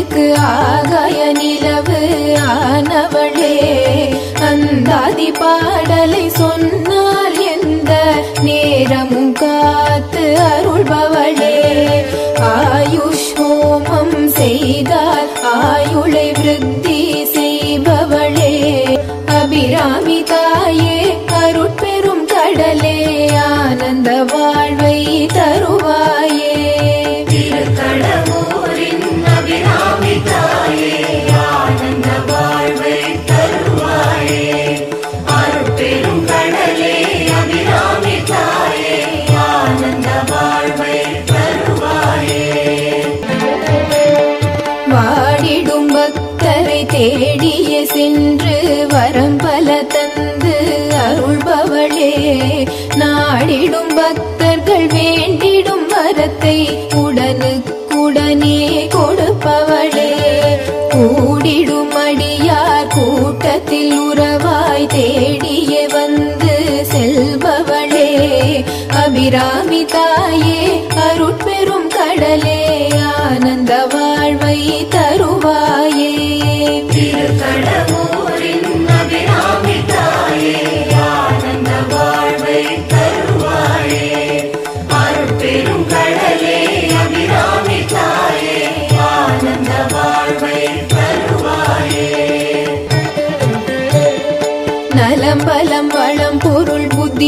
கண்ணுக்கு ஆகாய நிலவு ஆனவளே அந்தாதி பாடலை சொல் என்று சென்று வரம் பல தந்து அருள்பவளே. நாடிடும் பக்தர்கள் வேண்டிடும் வரத்தை உடனுக்குடனே கொடுப்பவளே. கூடிடும் அடியார் கூட்டத்தில் உறவாய் தேடிய வந்து செல்பவளே. அபிராமிதா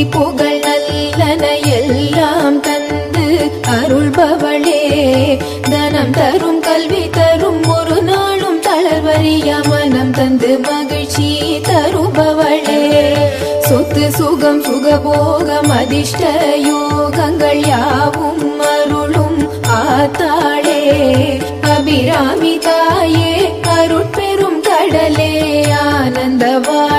புகழ் நல்லன எல்லாம் தந்து அருள்பவளே. தனம் தரும் கல்வி தரும் ஒரு நாளும் தளர்வறிய மனம் தந்து மகிழ்ச்சி தருபவளே. சொத்து சுகம் சுகபோகம் அதிர்ஷ்ட யோகங்கள் யாவும் அருளும் ஆத்தாளே. அபிராமி தாயே அருட்பெரும் கடலே ஆனந்தவா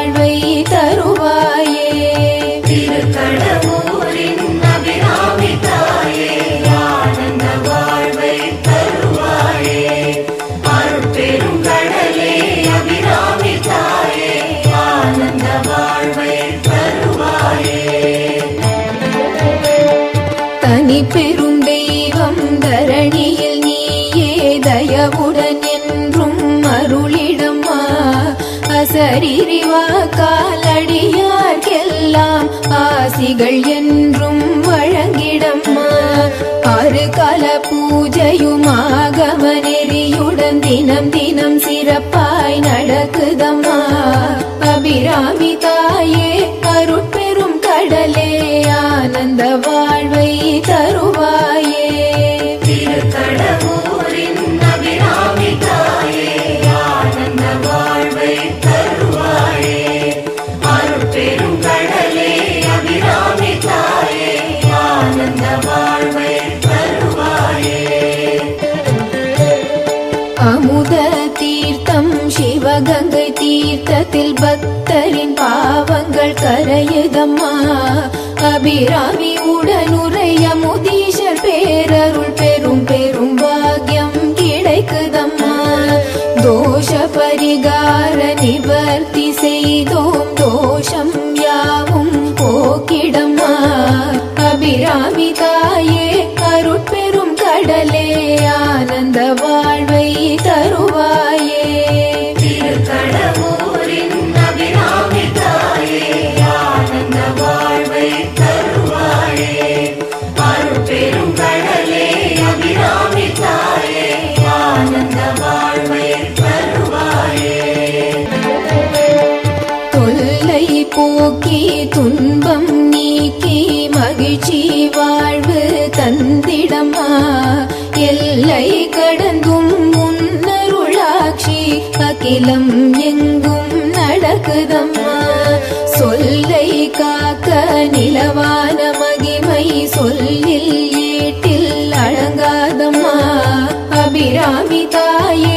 பெரும் தெய்வம் தரணியில் நீயே தயவுடன் என்றும் அருளிடம்மா அசரிவா எல்லாம் ஆசிகள் என்றும் வழங்கிடம்மா. ஆறு கால பூஜையுமாக ஆகம நெறியுடன் தினம் தினம் சிறப்பாய் நடக்குதம்மா. அபிராமி தாயே அமுத தீர்த்தம் சிவகங்கை தீர்த்தத்தில் பக்தரின் பாவங்கள் கரையுதம்மா. அபிராமி உடனுரைய முதீஷர் பேரருள் பெரும் பெரும் பாக்யம் கிடைக்குதம்மா. தோஷ பரிகார நிவர்த்தி செய்தோம் தோஷம் போக்கி துன்பம் நீக்கி மகிழ்ச்சி வாழ்வு தந்திடமா? எல்லை கடந்தும் முன்னருளாட்சி அகிலம் எங்கும் நடக்குதம்மா? சொல்லை காக்க நிலவான மகிமை சொல்லில் ஏட்டில் அழங்காதம்மா அபிராமி தாயே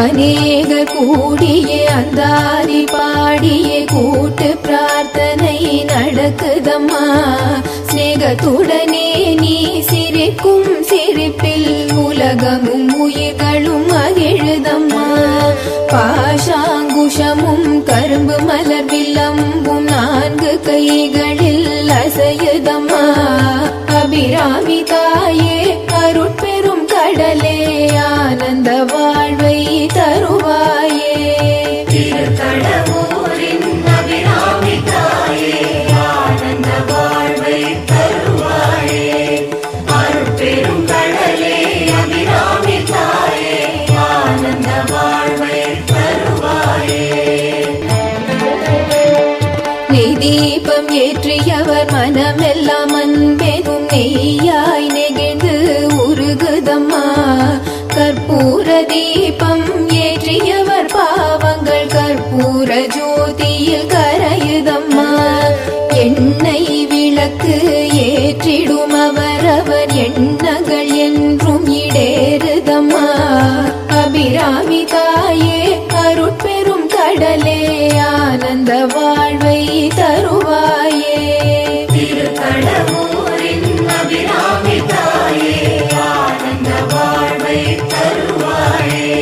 அநேக கூடிய அந்தாரி பாடிய கூட்டு பிரார்த்தனை நடக்குதம்மா. சிநேகத்துடனே நீ சிரிக்கும் சிரிப்பில் உலகமும் உயிர்களும் மகிழுதம்மா. பாஷாங்குஷமும் கரும்பு மலர் வில்லம்பும் நான்கு கைகளில் அசையுதம்மா. அபிராமிதா தீபம் ஏற்றியவர் மனமெல்லாம் அன்பெனும் நெய்யாய் நெகிழ்ந்து உருகுதம்மா. கற்பூர தீபம் ஏற்றியவர் பாவங்கள் கற்பூர ஜோதியில் கரையுதம்மா. எண்ணெய் விளக்கு ஏற்றிடும் அவர் அவர் எண்ணங்கள் என்றும் இடேறுதம்மா. அபிராமி தாயே வாழ்வை தருவாயே.